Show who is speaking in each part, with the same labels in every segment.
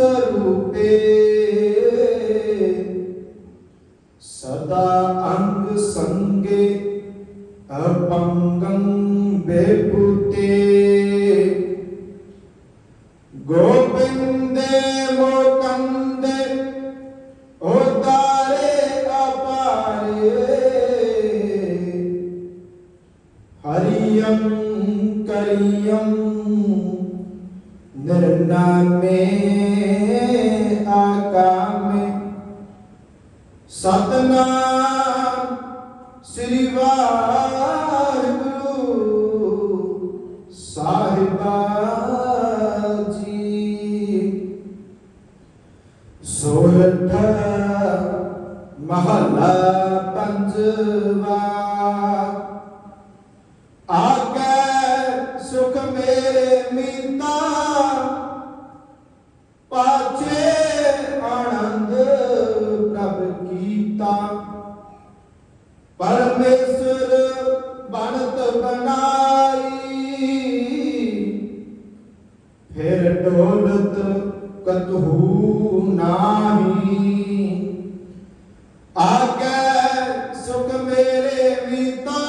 Speaker 1: ਸਰੂਪੇ। ਸਦਾ ਅੰਗ ਸੰਗੇ ਅਪੰਗੰ ਬੇਪੁਤੇ ਗੋਬਿੰਦੇ ਮੋਕੰਦੇ ਉਦਾਰੇ ਅਪਾਰੇ। ਹਰਿਯੰ ਕਰਿਯੰ ਸਤਨਾਮ ਸ੍ਰੀ ਵਾਹਿਗੁਰੂ ਸਾਹਿਬਾ ਜੀ। ਸੋਰਠ ਮਹਲਾ ਪੰਜਵਾ। ਆਗੇ ਸੁਖ ਮੇਰੇ ਮੀਤਾ। ਕਤਹੂ ਨਾਹੀ ਆਗੇ ਸੁਖ ਮੇਰੇ ਮੀਤਾ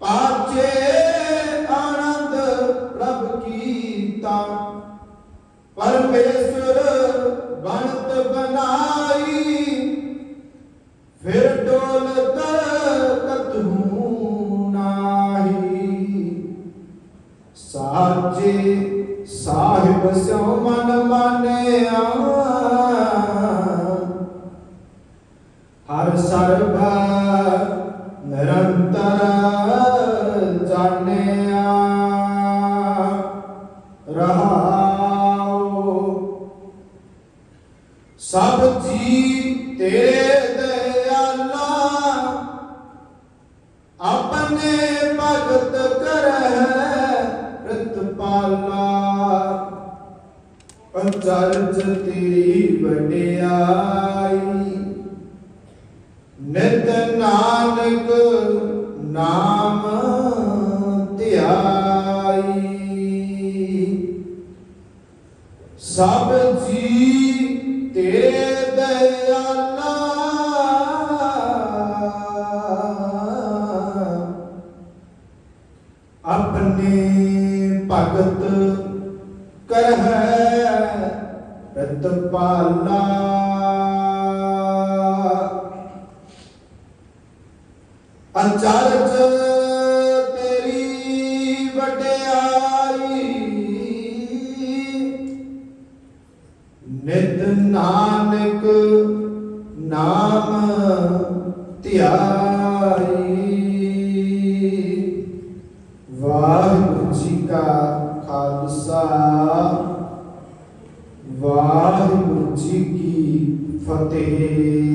Speaker 1: ਪਾਛੇ ਆਨੰਦ ਪ੍ਰਭ ਕੀਤਾ। ਪਰਮੇਸ਼ਰ ਬਣਤ ਬਣਾਈ, ਫਿਰ ਡੋਲਤ ਸਾਹਿਬ ਸਿਉ ਮਨ ਮਾਨਿਆ ਹਰ ਸਰਬ ਨਿਰੰਤਰ ਜਾਣਿਆ ਰਹਾਉ ਸਭ ਜੀ ਤੇਰੇ ਦਇਆਲਾ ਆਪਣੇ ਭਗਤ ਪੰਚਰਜ ਤੇਰੀ ਵਡਿਆਈ। ਨਿਤ ਨਾਨਕ ਨਾਮ ਧਿਆਈ। ਸਭ ਜੀ ਤੇਰੇ ਦਇਆਲਾ। ਆਪਣੇ ਭਗਤ ਰਤ ਪਾਲਾ ਅਚਰਜ ਤੇਰੀ ਵਡਿਆਈ ਨਿਤ ਨਾਨਕ ਨਾਮ ਧਿਆਈ 法地。